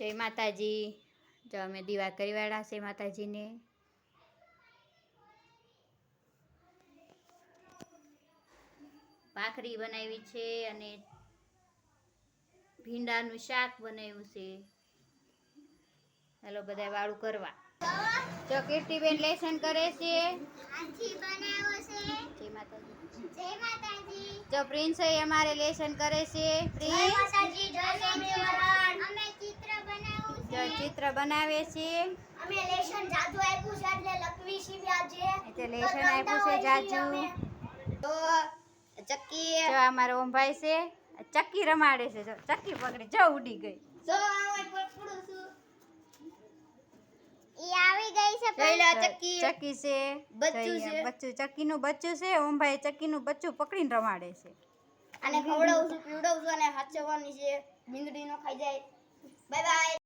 જય માતાજી. જો અમે દીવા કરી વાળા છે માતાજીને. ભાખરી બનાવી છે અને ભીંડાનું શાક બનાવ્યું છે. હાલો બધા વાળું કરવા. જો કીર્તિબેન લેસન કરે છે. જય માતાજી. જો પ્રિન્સ અમારે લેસન કરે છે. જય પ્રિન્સ માતાજી જય સ્વામિનારાયણ અમે ચિત્ર બનાવ્યું જો છે ચિત્ર બનાવે છે. અમે લેશન જાદુ આપ્યું છે એટલે લખવી છીએ આજે. એટલે લેસન આપ્યું છે જાજુ. તો ચક્કી જો અમારો ઓમભાઈ છે. ચક્કી રમાડે છે. જો ચક્કી પકડી. જો ઉડી ગઈ. જો હું પકડું છું ઈ આવી ગઈ છે જોઈ ચક્કી ચક્કી છે. બચ્ચું છે. બચ્ચું. ચક્કીનું બચ્ચું છે. ઓમભાઈ ચક્કીનું બચ્ચું પકડીને રમાડે છે. અને ખવડાવું છું પીવડાવું છું અને હાચવવાની છે. મીંદડી નો ખાઈ જાય.